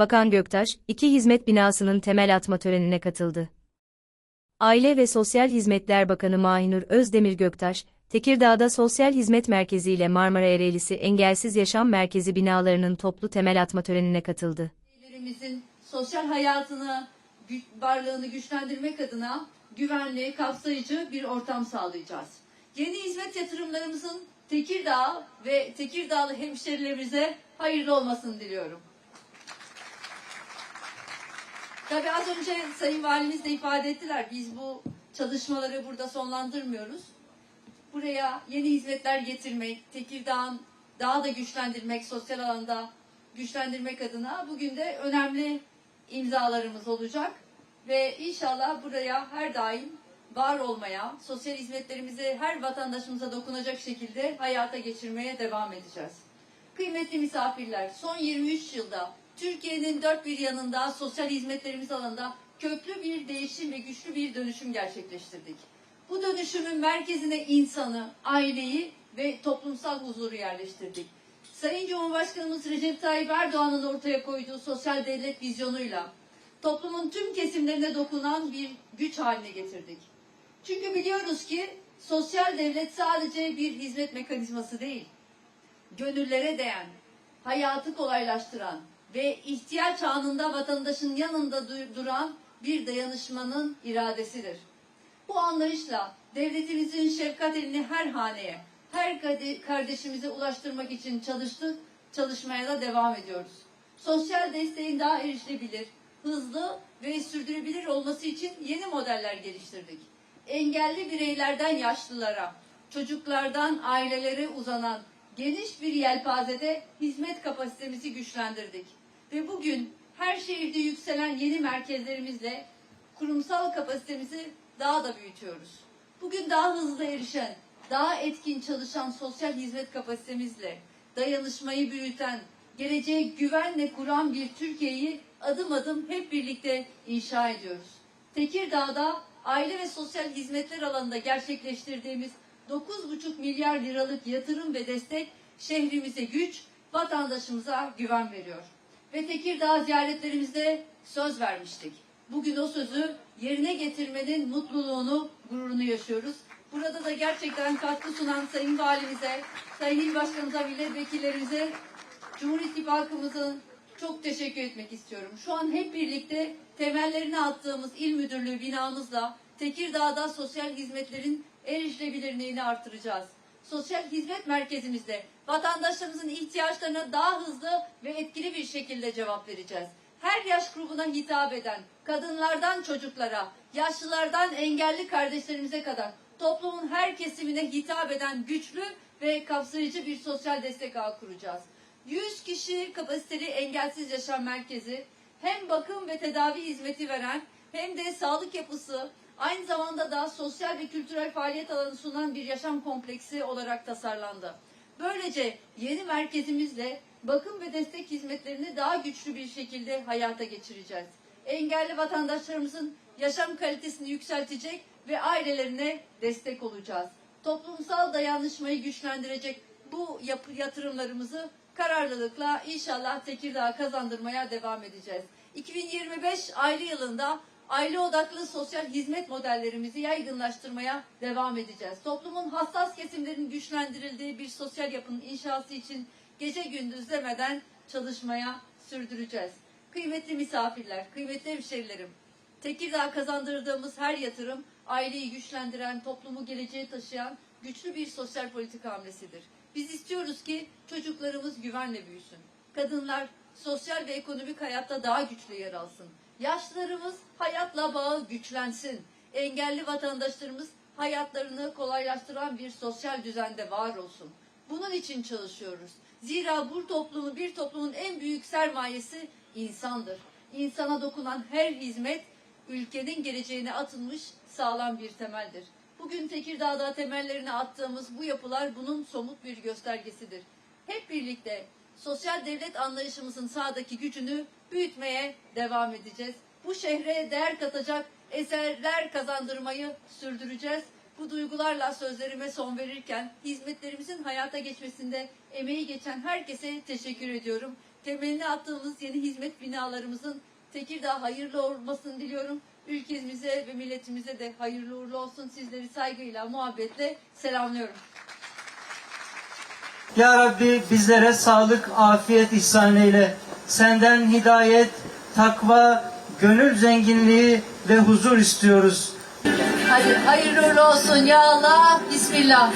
Bakan Göktaş, iki hizmet binasının temel atma törenine katıldı. Aile ve Sosyal Hizmetler Bakanı Mahinur Özdemir Göktaş, Tekirdağ'da Sosyal Hizmet Merkezi ile Marmara Ereğlisi Engelsiz Yaşam Merkezi binalarının toplu temel atma törenine katıldı. Bireylerimizin sosyal hayatını, varlığını güçlendirmek adına güvenli, kapsayıcı bir ortam sağlayacağız. Yeni hizmet yatırımlarımızın Tekirdağ ve Tekirdağlı hemşerilerimize hayırlı olmasını diliyorum. Tabii az önce Sayın Valimiz de ifade ettiler. Biz bu çalışmaları burada sonlandırmıyoruz. Buraya yeni hizmetler getirmek, Tekirdağ'ın daha da güçlendirmek, sosyal alanda güçlendirmek adına bugün de önemli imzalarımız olacak. Ve inşallah buraya her daim var olmaya, sosyal hizmetlerimizi her vatandaşımıza dokunacak şekilde hayata geçirmeye devam edeceğiz. Kıymetli misafirler, son 23 yılda Türkiye'nin dört bir yanında sosyal hizmetlerimiz alanında köklü bir değişim ve güçlü bir dönüşüm gerçekleştirdik. Bu dönüşümün merkezine insanı, aileyi ve toplumsal huzuru yerleştirdik. Sayın Cumhurbaşkanımız Recep Tayyip Erdoğan'ın ortaya koyduğu sosyal devlet vizyonuyla toplumun tüm kesimlerine dokunan bir güç haline getirdik. Çünkü biliyoruz ki sosyal devlet sadece bir hizmet mekanizması değil gönüllere değen, hayatı kolaylaştıran ve ihtiyaç anında vatandaşın yanında du- duran bir dayanışmanın iradesidir. Bu anlayışla devletimizin şefkat elini her haneye, her kardeşimize ulaştırmak için çalıştık, çalışmaya da devam ediyoruz. Sosyal desteğin daha erişilebilir, hızlı ve sürdürülebilir olması için yeni modeller geliştirdik. Engelli bireylerden yaşlılara, çocuklardan ailelere uzanan geniş bir yelpazede hizmet kapasitemizi güçlendirdik. Ve bugün her şehirde yükselen yeni merkezlerimizle kurumsal kapasitemizi daha da büyütüyoruz. Bugün daha hızlı erişen, daha etkin çalışan sosyal hizmet kapasitemizle dayanışmayı büyüten, geleceğe güvenle kuran bir Türkiye'yi adım adım hep birlikte inşa ediyoruz. Tekirdağ'da aile ve sosyal hizmetler alanında gerçekleştirdiğimiz 9,5 milyar liralık yatırım ve destek şehrimize güç, vatandaşımıza güven veriyor. Ve Tekirdağ ziyaretlerimizde söz vermiştik. Bugün o sözü yerine getirmenin mutluluğunu, gururunu yaşıyoruz. Burada da gerçekten katkı sunan Sayın Valimize, Sayın İl Başkanımıza, milletvekillerimize, Cumhur İttifakımızın çok teşekkür etmek istiyorum. Şu an hep birlikte temellerini attığımız il müdürlüğü binamızla Tekirdağ'da sosyal hizmetlerin erişilebilirliğini artıracağız. Sosyal hizmet merkezimizde vatandaşlarımızın ihtiyaçlarına daha hızlı ve etkili bir şekilde cevap vereceğiz. Her yaş grubuna hitap eden, kadınlardan çocuklara, yaşlılardan engelli kardeşlerimize kadar toplumun her kesimine hitap eden güçlü ve kapsayıcı bir sosyal destek ağı kuracağız. 100 kişi kapasiteli engelsiz yaşam merkezi hem bakım ve tedavi hizmeti veren hem de sağlık yapısı aynı zamanda da sosyal ve kültürel faaliyet alanı sunan bir yaşam kompleksi olarak tasarlandı. Böylece yeni merkezimizle bakım ve destek hizmetlerini daha güçlü bir şekilde hayata geçireceğiz. Engelli vatandaşlarımızın yaşam kalitesini yükseltecek ve ailelerine destek olacağız. Toplumsal dayanışmayı güçlendirecek bu yatırımlarımızı kararlılıkla inşallah Tekirdağ kazandırmaya devam edeceğiz. 2025 aile yılında aile odaklı sosyal hizmet modellerimizi yaygınlaştırmaya devam edeceğiz. Toplumun hassas kesimlerinin güçlendirildiği bir sosyal yapının inşası için gece gündüz demeden çalışmaya sürdüreceğiz. Kıymetli misafirler, kıymetli hemşerilerim, Tekirdağ kazandırdığımız her yatırım aileyi güçlendiren, toplumu geleceğe taşıyan güçlü bir sosyal politika hamlesidir. Biz istiyoruz ki çocuklarımız güvenle büyüsün. Kadınlar sosyal ve ekonomik hayatta daha güçlü yer alsın. Yaşlılarımız hayatla bağı güçlensin. Engelli vatandaşlarımız hayatlarını kolaylaştıran bir sosyal düzende var olsun. Bunun için çalışıyoruz. Zira bu toplumun bir toplumun en büyük sermayesi insandır. İnsana dokunan her hizmet ülkenin geleceğine atılmış sağlam bir temeldir. Bugün Tekirdağ'da temellerini attığımız bu yapılar bunun somut bir göstergesidir. Hep birlikte sosyal devlet anlayışımızın sağdaki gücünü büyütmeye devam edeceğiz. Bu şehre değer katacak eserler kazandırmayı sürdüreceğiz. Bu duygularla sözlerime son verirken hizmetlerimizin hayata geçmesinde emeği geçen herkese teşekkür ediyorum. temelini attığımız yeni hizmet binalarımızın Tekirdağ hayırlı olmasını diliyorum. Ülkemize ve milletimize de hayırlı uğurlu olsun. Sizleri saygıyla, muhabbetle selamlıyorum. Ya Rabbi bizlere sağlık, afiyet ihsan eyle. Senden hidayet, takva, gönül zenginliği ve huzur istiyoruz. Hadi hayırlı olsun ya Allah. Bismillah.